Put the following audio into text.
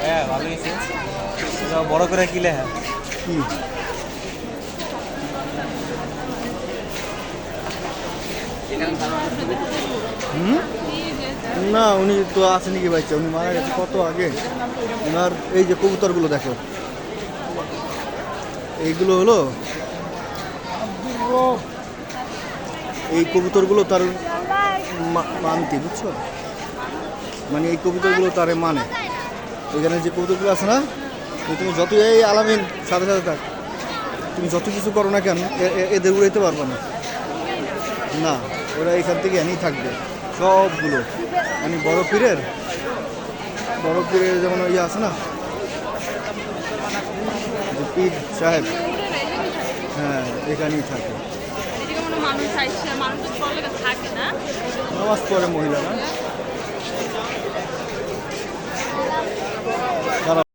হ্যাঁ বড় করে কিলে হ্যাঁ। না, উনি তো আছে নাকি বাচ্চা উনি মারা গেছে কত আগে? ওনার এই যে কবুতরগুলো দেখো। এইগুলো হলো এই কবুতরগুলো তার মানতি, বুঝছ? মানে এই কবুতরগুলো তারে মানে। এখানে যে কবুতরগুলো আছে না তুমি যত এই আলামিন সাথে সাথে থাক তুমি যত কিছু করো না কেন এদের উড়াইতে পারবে না। না ওরা এখান থেকে এনেই থাকবে। সবগুলো। মানে বড় পীরের বড় পীরের যেমন ইয়ে আছে না পীর সাহেব হ্যাঁ এখানেই থাকে। নামাজ পড়ে মহিলারা। kind of